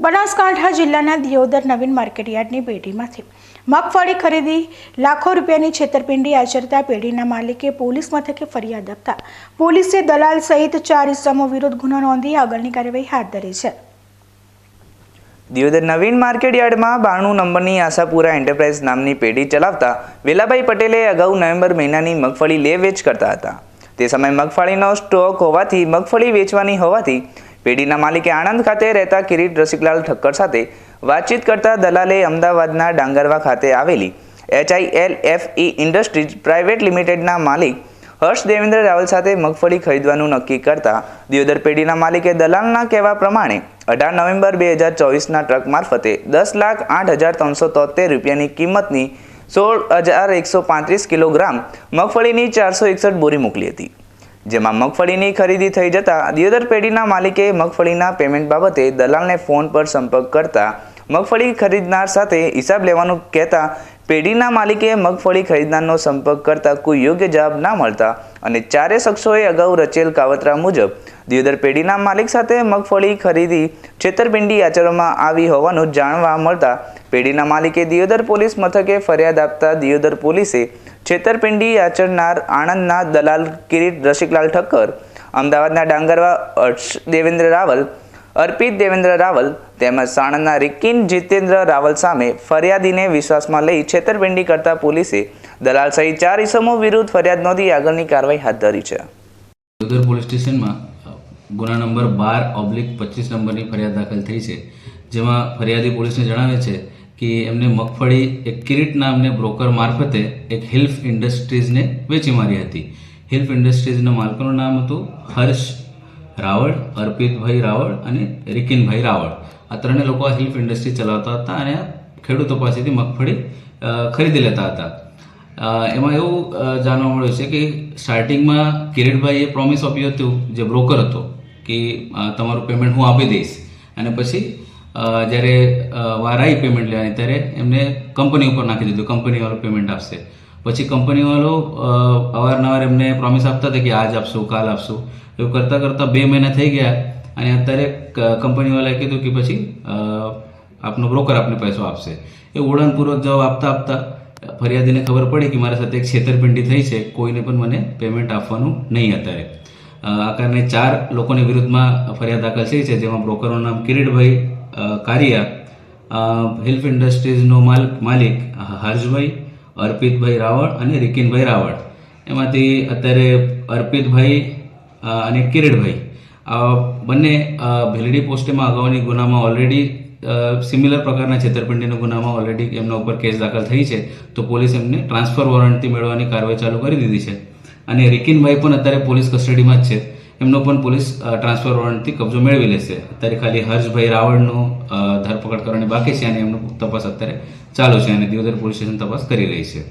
બનાસકાંઠા જિલ્લાના દિયોદર નવીન માર્કેટયાર્ડની પેઢીમાંથી મગફળી ખરીદી, લાખો રૂપિયાની છેતરપિંડી આચરતા પેઢીના માલિકે પોલીસ મથકે ફરિયાદ આપતા પોલીસે દલાલ સહિત ચાર ઇસમો વિરુદ્ધ ગુનો નોંધી આગળની કાર્યવાહી હાથ ધરી છે. દિયોદર નવીન માર્કેટયાર્ડમાં બાણું નંબરની આશાપુરા એન્ટરપ્રાઇઝ નામની પેઢી ચલાવતા વેલાભાઈ પટેલે અગાઉ નવેમ્બર મહિનાની મગફળી લે વેચ કરતા હતા. તે સમયે મગફળીનો સ્ટોક હોવાથી, મગફળી વેચવાની હોવાથી પેઢીના માલિકે આણંદ ખાતે રહેતા કિરીટ રસિકલાલ ઠક્કર સાથે વાતચીત કરતા દલાલે અમદાવાદના ડાંગરવા ખાતે આવેલી HIL F E industries private લિમિટેડના માલિક હર્ષ દેવેન્દ્ર રાવલ સાથે મગફળી ખરીદવાનું નક્કી કરતા દિયોદર પેઢીના માલિકે દલાલના કહેવા પ્રમાણે અઢાર નવેમ્બર બે હજાર ચોવીસના ટ્રક મારફતે દસ લાખ આઠ હજાર ત્રણસો તોતેર રૂપિયાની કિંમતની સોળ હજાર એકસો પાંત્રીસ કિલોગ્રામ મગફળીની ચારસો એકસઠ બોરી મોકલી હતી. જેમાં મગફળીની ખરીદી થઈ જતાં દિયોદર પેઢીના માલિકે મગફળીના પેમેન્ટ બાબતે દલાલને ફોન પર સંપર્ક કરતા મગફળી ખરીદનાર સાથે હિસાબ લેવાનું કહેતા પેઢીના માલિકે મગફળી ખરીદનારનો સંપર્ક કરતા કોઈ યોગ્ય જવાબ ના મળતા અને ચારે શખ્સોએ અગાઉ રચેલ કાવતરા મુજબ દિયોદર પેઢીના માલિક સાથે મગફળી ખરીદી છેતરપિંડી આચરવામાં આવી હોવાનું જાણવા મળતા પેઢીના માલિકે દિયોદર પોલીસ મથકે ફરિયાદ આપતા દિયોદર પોલીસે છેતરપિંડી આચરનાર આણંદના દલાલ કિરીટ રસિકલાલ ઠક્કર, અમદાવાદના ડાંગરવા અર્ષ દેવેન્દ્ર રાવલ, અર્પિત દેવેન્દ્ર રાવલ તેમજ સાણંદના રિકિન જીતેન્દ્ર રાવલ સામે ફરિયાદીને વિશ્વાસમાં લઈ છેતરપિંડી કરતા પોલીસે દલાલ સહિત ચાર ઇસમો વિરુદ્ધ ફરિયાદ નોંધી આગળની કાર્યવાહી હાથ ધરી છે. ઉધર પોલીસ સ્ટેશનમાં ગુના નંબર બાર ઓબ્લિક પચીસ નંબરની ફરિયાદ દાખલ થઈ છે, જેમાં ફરિયાદી પોલીસને જણાવે છે કે એમને મગફળી એક કિરીટ નામને બ્રોકર મારફતે એક હિલ્ફ ઇન્ડસ્ટ્રીઝને વેચી મારી હતી. હિલ્ફ ઇન્ડસ્ટ્રીઝના માલકોનું નામ હતું હર્ષ રાવળ, અર્પિતભાઈ રાવળ અને રિકિનભાઈ રાવળ. આ ત્રણે લોકો આ હિલ્ફ ઇન્ડસ્ટ્રી ચલાવતા હતા અને ખેડૂતો પાસેથી મગફળી ખરીદી લેતા હતા. એમાં એવું જાણવા મળ્યું છે કે સ્ટાર્ટિંગમાં કિરીટભાઈએ પ્રોમિસ આપ્યું હતું, જે બ્રોકર હતો, કે તમારું પેમેન્ટ હું આપી દઈશ. અને પછી જ્યારે વારાઈ પેમેન્ટ લેવાની, ત્યારે એમને કંપની ઉપર નાખી દીધું. કંપનીવાળો પેમેન્ટ આપશે. પછી કંપનીવાળો અવારનવાર એમને પ્રોમિસ આપતા હતા કે આજ આપશું, કાલ આપશું. એવું કરતાં કરતાં બે મહિના થઈ ગયા અને અત્યારે કંપનીવાળાએ કીધું કે પછી આપનો બ્રોકર આપને પૈસો આપશે. એ ઉડાનપૂર્વક જવાબ આપતા આપતા ફરિયાદીને ખબર પડી કે મારા સાથે એક છેતરપિંડી થઈ છે. કોઈને પણ મને પેમેન્ટ આપવાનું નહીં અત્યારે. આ કારણે ચાર લોકોની વિરુદ્ધમાં ફરિયાદ દાખલ થઈ છે, જેમાં બ્રોકરનું નામ કિરીટભાઈ કારિયા હેલ્પ ઇન્ડસ્ટ્રીઝનો માલ માલિક હર્ષભાઈ, અર્પિતભાઈ રાવળ અને રિકિનભાઈ રાવળ. એમાંથી અત્યારે અર્પિતભાઈ અને કિરીટભાઈ. આ બંને ભેલડી પોસ્ટેમાં અગાઉની ગુનામાં ઓલરેડી સિમિલર પ્રકારના છેતરપિંડીના ગુનામાં ઓલરેડી એમના ઉપર કેસ દાખલ થઈ છે. તો પોલીસ એમને ટ્રાન્સફર વોરંટથી મેળવવાની કાર્યવાહી ચાલુ કરી દીધી છે. અને રિકિનભાઈ પણ અત્યારે પોલીસ કસ્ટડીમાં જ છે. એમનો પણ પોલીસ ટ્રાન્સફર વોરંટથી કબજો મેળવી લેશે. અત્યારે ખાલી હર્ષભાઈ રાવળનો ધરપકડ કરવાની બાકી છે અને એમનો તપાસ અત્યારે ચાલુ છે અને દિયોદર પોલીસ સ્ટેશન તપાસ કરી રહી છે.